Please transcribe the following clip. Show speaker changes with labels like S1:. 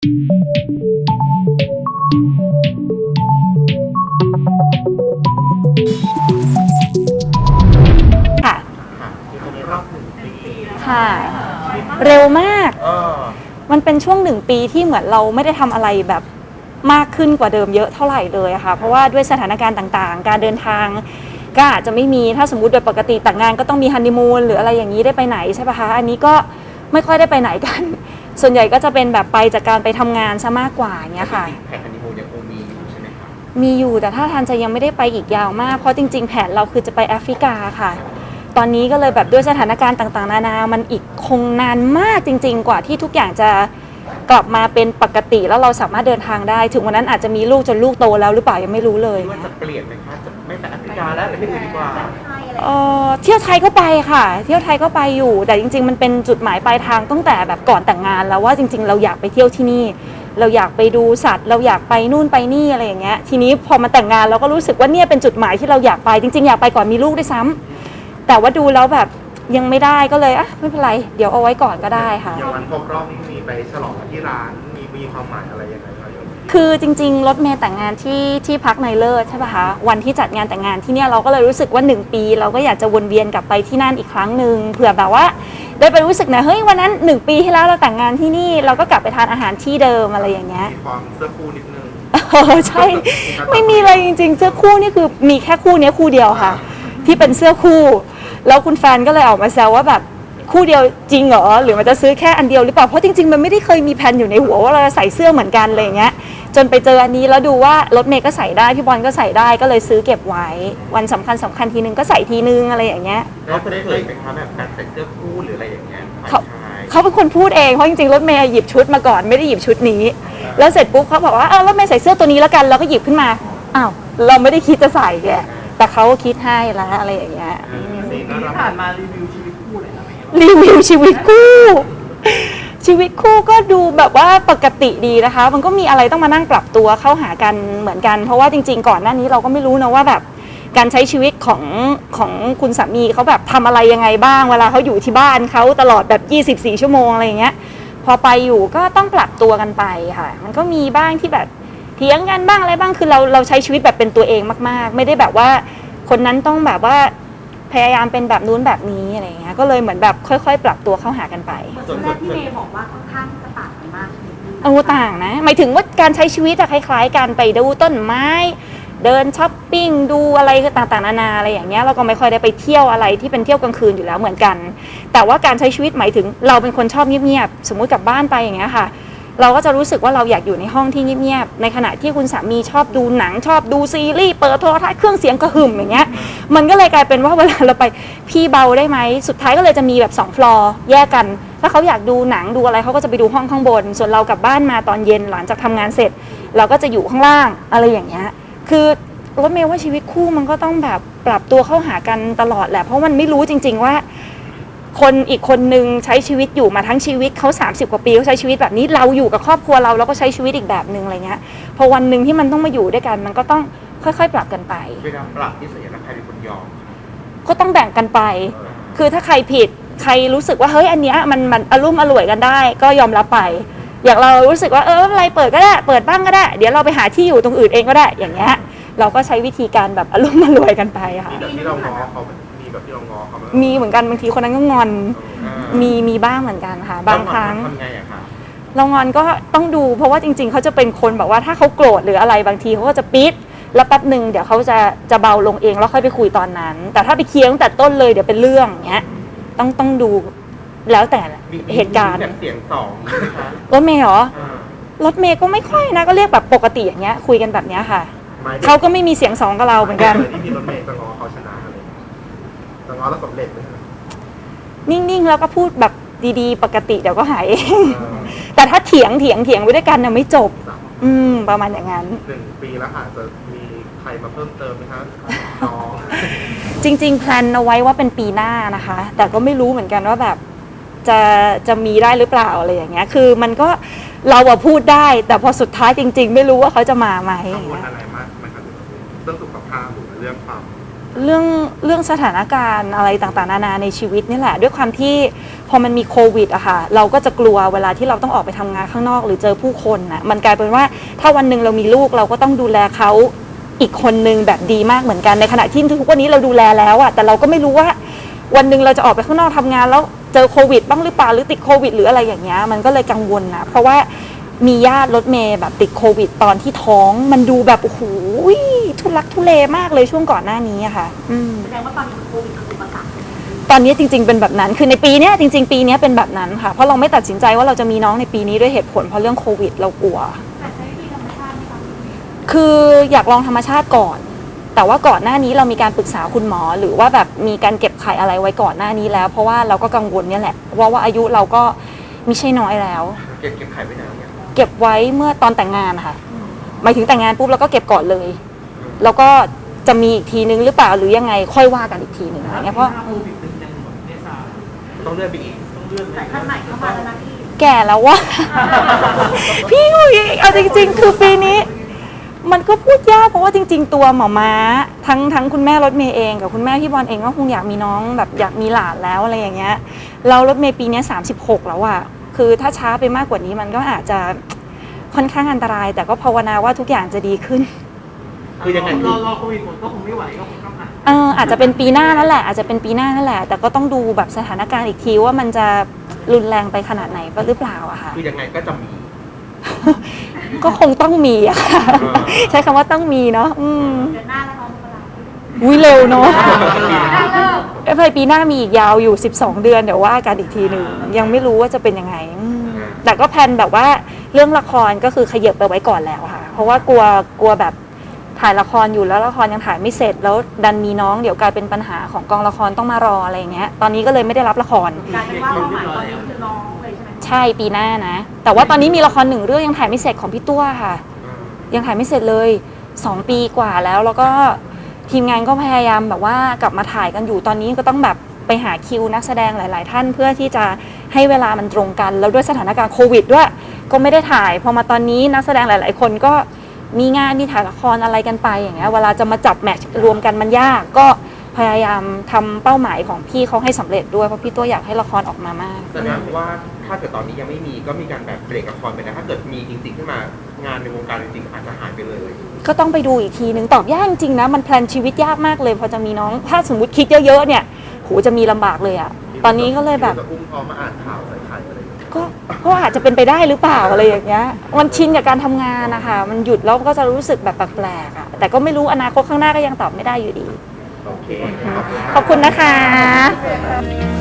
S1: ค่ะ
S2: ค่ะที่จะได้รอบหนึ่งปี
S1: ค่ะ เร็วมาก
S2: เออ
S1: มันเป็นช่วงหนึ่งปีที่เหมือนเราไม่ได้ทำอะไรแบบมากขึ้นกว่าเดิมเยอะเท่าไหร่เลยอะค่ะ เพราะว่าด้วยสถานการณ์ต่างๆ การเดินทางก็อาจจะไม่มีถ้าสมมติโดยปกติแต่งงานก็ต้องมีฮันนีมูนหรืออะไรอย่างนี้ได้ไปไหนใช่ปะคะ อันนี้ก็ไม่ค่อยได้ไปไหนกัน ส่วนใหญ่ก็จะเป็นแบบไปจากการไปทำงานซะมากกว่าอย่างเงี้ยค่ะ
S2: แผนฮันนีมูนยังคงมีอยู่ใช่ไหมคะ
S1: มีอยู่แต่ถ้าทานจะยังไม่ได้ไปอีกยาวมาก เพราะจริง ๆ แผนเราคือจะไปแอฟริกาค่ะ ตอนนี้ก็เลยแบบด้วยสถานการณ์ต่างๆ นานา มันอีกคงนานมากจริง ๆ กว่าที่ทุกอย่างจะกลับมาเป็นปกติแล้วเราสามารถเดินทางได้ ถึงวันนั้นอาจจะมีลูกจนลูกโตแล้วหรือเปล่ายังไม่รู้เลย
S2: คิดว่าจะเปลี่ยนไหมคะจะไม่ไปแอฟริกาแล้วไปที่อื่นดีกว่า
S1: เอ่อเที่ยวไทยก็ไปค่ะ เที่ยวไทยก็ไปอยู่ แต่จริง ๆ มันเป็นจุดหมายปลายทางตั้งแต่แบบก่อนแต่งงานแล้วว่าจริง ๆ เราอยากไปเที่ยวที่นี่ เราอยากไปดูสัตว์ เราอยากไปนู่นไปนี่อะไรอย่างเงี้ย ทีนี้พอมาแต่งงานเราก็รู้สึกว่าเนี่ยเป็นจุดหมายที่เราอยากไปจริง ๆ อยากไปก่อนมีลูกด้วยซ้ำแต่ว่าดูแล้วแบบยังไม่ได้ก็เลยอะไม่เป็นไร เดี๋ยวเอาไว้ก่อนก็ได้ค่ะ
S3: อย่างวันครบรอบนี่มีไปฉลองที่ร้านมีมีความหมายอะไรยังไง ครับโยม
S1: คือจริง ๆ รถเมย์แต่งงานที่ที่พักในเลิศใช่ป่ะคะวันที่จัดงานแต่งงานที่เนี่ยเราก็เลยรู้สึกว่า 1 ปี เราก็อยากจะวนเวียนกลับไปที่นั่นอีกครั้งหนึ่งเผื่อแบบว่า ได้ไปรู้สึกนะเฮ้ยวันนั้น 1 ปีที่แล้วเราแต่งงานที่นี่เราก็กลับไปทานอาหารที่เดิมอะไรอย่างเงี้ย
S3: มีความเสื้อคู่นิดนึง
S1: เออใช่ ไม่มีเลยจริง ๆ เสื้อคู่นี่คือมีแค่คู่เนี้ยคู่เดียวค่ะ ที่เป็นเสื้อคู่ แล้วคุณแฟนก็เลยออกมาแซวว่าแบบ คู่เดียวจริงเหรอหรือมันจะซื้อแค่อันเดียวหรือเปล่าเพราะจริงๆมันไม่ได้เคยมีแผนอยู่ในหัวว่าเราจะใส่เสื้อเหมือนกันอะไรอย่างเงี้ยจนไปเจออันนี้แล้วดูว่ารถเมย์ก็ใส่ได้พี่บอลก็ใส่ได้ก็เลยซื้อเก็บไว้ วันสำคัญสำคัญทีนึงก็ใส่ทีนึงอะไรอย่างเงี้ย
S2: เขาจะได้เผยไหมคะแบบการใส่เสื้อคู่หรืออะไรอย่างเงี้ยฝ่าย
S1: เขา
S2: ชาย
S1: เขาเป็นคนพูดเองเพราะจริงๆรถเมย์หยิบชุดมาก่อนไม่ได้หยิบชุดนี้ แล้วเสร็จปุ๊บเขาบอกว่าเออรถเมย์ใส่เสื้อตัวนี้แล้วกันเราก็หยิบขึ้นมาอ้าวเราไม่ได้คิดจะใส่แกแต่เขาก็คิดให้แล้วอะไรอย่างเงี้ย
S3: สีน่ารัก
S4: ผ่านมารีวิวชีวิตคู่เลยนะ
S1: รีวิวชีวิตคู่ ชีวิตคู่ก็ดูแบบว่าปกติดีนะคะ มันก็มีอะไรต้องมานั่งปรับตัวเข้าหากันเหมือนกัน เพราะว่าจริง ๆ ก่อนหน้านี้เราก็ไม่รู้นะว่าแบบการใช้ชีวิตของของคุณสามีเขาแบบทำอะไรยังไงบ้าง เวลาเขาอยู่ที่บ้านเขาตลอดแบบ 24 ชั่วโมงอะไรอย่างเงี้ย พอไปอยู่ก็ต้องปรับตัวกันไปค่ะ มันก็มีบ้างที่แบบเถียงกันบ้างอะไรบ้างคือเราเราใช้ชีวิตแบบเป็นตัวเองมาก ๆ ไม่ได้แบบว่าคนนั้นต้องแบบว่า พยายามเป็นแบบนู้นแบบนี้อะไรอย่างเงี้ยก็เลยเหมือนแบบค่อยๆ ปรับตัวเข้าหากันไป
S2: ส่วน
S5: แร
S2: ส่ว
S5: ก
S2: น
S5: ที่
S2: ส่วน
S5: เมย์บอกว่าค่อนข้างจะต่างกันมากเลยพี่
S1: เอาต่างนะหมายถึงว่าการใช้ชีวิตอะคล้าย ๆกันไปดูต้นไม้ เดินช้อปปิ้งดูอะไรต่างๆนานาอะไรอย่างเงี้ยเราก็ไม่ค่อยได้ไปเที่ยวอะไรที่เป็นเที่ยวกลางคืนอยู่แล้วเหมือนกัน แต่ว่าการใช้ชีวิตหมายถึงเราเป็นคนชอบเงียบๆสมมุติกลับบ้านไปอย่างเงี้ยค่ะ เราก็จะรู้สึกว่าเราอยากอยู่ในห้องที่เงียบๆในขณะที่คุณสามีชอบดูหนังชอบดูซีรีส์เปิดโทรทัศน์เครื่องเสียงกระหึ่มอย่างเงี้ย มันก็เลยกลายเป็นว่าเวลาเราไปพี่เบาได้ไหมสุดท้ายก็เลยจะมีแบบ2ฟลอร์แยกกัน ถ้าเขาอยากดูหนังดูอะไรเขาก็จะไปดูห้องข้างบน ส่วนเรากลับบ้านมาตอนเย็นหลังจากทำงานเสร็จ เราก็จะอยู่ข้างล่างอะไรอย่างเงี้ยคือรถเมย์ว่าชีวิตคู่มันก็ต้องแบบปรับตัวเข้าหากันตลอดแหละ เพราะมันไม่รู้จริง ๆว่า คนอีกคนนึงใช้ชีวิตอยู่มาทั้งชีวิตเขา 30 กว่าปีเขาใช้ชีวิตแบบนี้เราอยู่กับครอบครัวเราเราก็ใช้ชีวิตอีกแบบหนึ่งอะไรเงี้ยพอวันหนึ่งที่มันต้องมาอยู่ด้วยกันมันก็ต้อง ค่อยๆ ปรับกันไป
S2: เวลาปรับที่สัญลักษณ์ใครเป็นคนยอม
S1: ก็ต้องแบ่งกันไป คือถ้าใครผิดใครรู้สึกว่าเฮ้ยอันเนี้ยมันมันอารมณ์อร่วยกันได้ ก็ยอมรับไป อย่างเรารู้สึกว่าเออไม่เป็นไรเปิดก็ได้เปิดบ้างก็ได้ เดี๋ยวเราไปหาที่อยู่ตรงอื่นเองก็ได้อย่างเงี้ยเราก็ใช้วิธีการแบบอารมณ์อร่วยกันไปค่ะ
S3: มีแบบที่เราง้อเขาไหมมีแบบที่เราง้อเขาไหม
S1: มีเหมือนกันบางทีคนนั้นก็งอน
S2: อ่า
S1: มีมีบ้างเหมือนกันค่ะ บางครั้ง
S2: ทำไงอะคะ
S1: เรางอนก็ต้องดูเพราะว่าจริง ๆ เขาจะเป็นคนแบบว่าถ้าเขาโกรธหรืออะไรบางทีเขาก็จะปิด แล้วแป๊บหนึ่งเดี๋ยวเขาจะจะเบาลงเองแล้วค่อยไปคุยตอนนั้น แต่ถ้าไปเคลียร์ตั้งแต่ต้นเลยเดี๋ยวเป็นเรื่องอย่างเงี้ยต้องต้องดูแล้วแต่
S2: มีมี
S1: เหตุการณ์
S2: แบบเสียงสองใช่ไหมคะ
S1: รถเมย์เหรอ
S2: อ่าร
S1: ถเมย์ก็ไม่ค่อยนะก็เรียกแบบปกติอย่างเงี้ย คุยกันแบบเนี้ยค่ะ
S3: หมยถึง
S1: เขาก็ไม่มีเสียงสองกับเราเหมือนกัน
S3: ที่มีรถเมย์จะง้อเขาชนะอะไรอย่างเงี้ยจะง้อแล้วสำเร็จไหมครับ
S1: นิ่งๆแล้วก็พูดแบบดีๆ ปกติเดี๋ยวก็หายเอง
S3: เออ
S1: แต่ถ้าเถียงเถียงเถียงไปด้วยกันน่ะไม่จบ
S3: สาม
S1: อืม ประมาณอย่างนั้น
S3: หนึ่งปีแล้วอาจจะมีใครมาเพิ่มเติมไหมครับน้อง
S1: จริง ๆ แพลนเอาไว้ว่าเป็นปีหน้านะคะ แต่ก็ไม่รู้เหมือนกันว่าแบบจะจะมีได้หรือเปล่าอะไรอย่างเงี้ย คือมันก็เราอะพูดได้ แต่พอสุดท้ายจริง ๆ ไม่รู้ว่าเขาจะมาไหมอ
S3: กัง
S1: ย่าง
S3: วล
S1: เงี้ย
S3: อะไรมากไหมครับเรื่องสุขภาพหรือเรื่องความ
S1: เรื่องเรื่องสถานการณ์อะไรต่างๆ นานาในชีวิตนี่แหละ ด้วยความที่ พอมันมีโควิดอะค่ะเราก็จะกลัวเวลาที่เราต้องออกไปทำงานข้างนอก หรือเจอผู้คนน่ะมันกลายเป็นว่าถ้าวันหนึ่งเรามีลูกเราก็ต้องดูแลเขาอีกคนนึงแบบดีมากเหมือนกันในขณะที่ทุกวันนี้เราดูแลแล้วอะแต่เราก็ไม่รู้ว่าวันหนึ่งเราจะออกไปข้างนอกทำงาน แล้วเจอโควิดบ้างหรือเปล่าหรือติดโควิด หรืออะไรอย่างเงี้ยมันก็เลยกังวลนะเพราะว่ามีญาติรถเมย์แบบติดโควิด ตอนที่ท้องมันดูแบบโอ้โหทุลักทุเลมากเลยช่วงก่อนหน้านี้อะค่ะ
S5: แสดงว่าตอนมีโควิด
S1: ตอนนี้จริง ๆเป็นแบบนั้น คือในปีเนี้ยจริง ๆ ปีเนี้ยเป็นแบบนั้นค่ะ เพราะเราไม่ตัดสินใจว่าเราจะมีน้องในปีนี้ด้วยเหตุผลเพราะเรื่องโควิด เรากลัว
S5: แต่ใช้ปีธรรมชาติคะ
S1: คืออยากลองธรรมชาติก่อน แต่ว่าก่อนหน้านี้เรามีการปรึกษาคุณหมอ หรือว่าแบบมีการเก็บไข่อะไรไว้ก่อนหน้านี้แล้ว เพราะว่าเราก็กังวลเนี่ยแหละว่าว่าอายุเราก็ไม่ใช่น้อยแล้ว
S2: เก็บเก็บไข่ไว้นานเนี่ย
S1: เก็บไว้เมื่อตอนแต่งงานค่ะหมายถึงแต่งงานปุ๊บเราก็เก็บก่อนเลย แล้วก็จะมีอีกทีนึงหรือเปล่าหรือยังไงค่อยว่ากันอีกทีหนึ่งอะไรเงี้ยเพราะ
S4: โควิดเป็นยังหมดไม่ทราบ
S2: ต้องเลื่อนไปอีก
S4: ต้องเลื่อนไป
S5: แต่ขั้นใหม่เข้ามาแล้วนะพี่
S1: แก่แล้วว่าพี่อุ๋ยเอาจริง ๆ คือปีนี้ มันก็พูดยากเพราะว่าจริง ๆ ตัวหมอม้า ทั้งทั้งคุณแม่รถเมย์เองกับคุณแม่พี่บอลเองก็คงอยากมีน้องแบบอยากมีหลานแล้วอะไรอย่างเงี้ยเรารถเมย์ปีเนี้สามสิบหกแล้วอะคือถ้าช้าไปมากกว่านี้มันก็อาจจะค่อนข้างอันตราย แต่ก็ภาวนาว่าทุกอย่างจะดีขึ้น
S2: คือยังไง
S4: รอรอโควิดหมดก็คงไม่ไหวก็คงต้องหา
S1: เอออาจจะเป็นปีหน้านั่นแหละอาจจะเป็นปีหน้านั่นแหละ แต่ก็ต้องดูแบบสถานการณ์อีกทีว่ามันจะรุนแรงไปขนาดไหนหรือเปล่าอะค่ะ
S2: คือยังไงก็จะมี
S1: ก็คงต้องมีอะค่ะ
S2: เออ
S1: ใช้คำว่าต้องมีเนาะอืม
S5: เดือนหน้าแล้วน้องเวลา
S1: อุ้ยเร็วเนาะ
S5: ปีหน้าเลิก
S1: เอ้ยปีหน้ามีอีกยาวอยู่ 12 เดือนเดี๋ยวว่ากันอีกทีหนึ่งยังไม่รู้ว่าจะเป็นยังไงอืมแต่ก็แพลนแบบว่าเรื่องละครก็คือขยับไปไว้ก่อนแล้วค่ะ เพราะว่ากลัวกลัวแบบ ถ่ายละครอยู่แล้วละครยังถ่ายไม่เสร็จ แล้วดันมีน้องเดี๋ยวกลายเป็นปัญหาของกองละครต้องมารออะไรอย่างเงี้ยตอนนี้ก็เลยไม่ได้รับละคร
S5: กลายเป็นว่าเป้าหมายตอนนี้คือน้องเลยใช่ไหม
S1: ใช่ปีหน้านะ แต่ว่าตอนนี้มีละครหนึ่งเรื่องยังถ่ายไม่เสร็จของพี่ตัวค่ะ ยังถ่ายไม่เสร็จเลย 2 ปีกว่าแล้วแล้วก็ทีมงานก็พยายามแบบว่ากลับมาถ่ายกันอยู่ตอนนี้ก็ต้องแบบไปหาคิวนักแสดงหลาย ๆ ท่านเพื่อที่จะให้เวลามันตรงกัน แล้วด้วยสถานการณ์โควิดด้วยก็ไม่ได้ถ่ายพอมาตอนนี้นักแสดงหลาย ๆ คนก็ มีงานมีถ่ายละครอะไรกันไปอย่างเงี้ยเวลาจะมาจับแมทช์รวมกันมันยาก ก็พยายามทำเป้าหมายของพี่เขาให้สำเร็จด้วยเพราะพี่ตัวอยากให้ละครออกมามาก
S2: แสดงว่าถ้าเกิดตอนนี้ยังไม่มีก็มีการแบบเบรกละครไปนะถ้าเกิดมีจริงๆขึ้นมางานในวงการจริงๆอาจจะหายไปเลย
S1: ก็ต้องไปดูอีกทีนึงตอบยากจริงๆนะ มันแพลนชีวิตยากมากเลย พอจะมีน้อง ถ้าสมมติคิดเยอะๆเนี่ยโหจะมีลำบากเลยอะตอนนี้ก็เลยแบบ
S3: จะอุ้มพร้อมมาอ่านข่าวใส่ไข่อะไรอย่างเงี้ย
S1: ก็ก็อาจจะเป็นไปได้หรือเปล่าอะไรอย่างเงี้ยมันชินกับการทำงานนะคะมันหยุดแล้วก็จะรู้สึกแบบแปลกๆอะแต่ก็ไม่รู้อนาคตข้างหน้าก็ยังตอบไม่ได้อยู่ดี
S3: โอเค
S1: ขอบคุณนะคะ「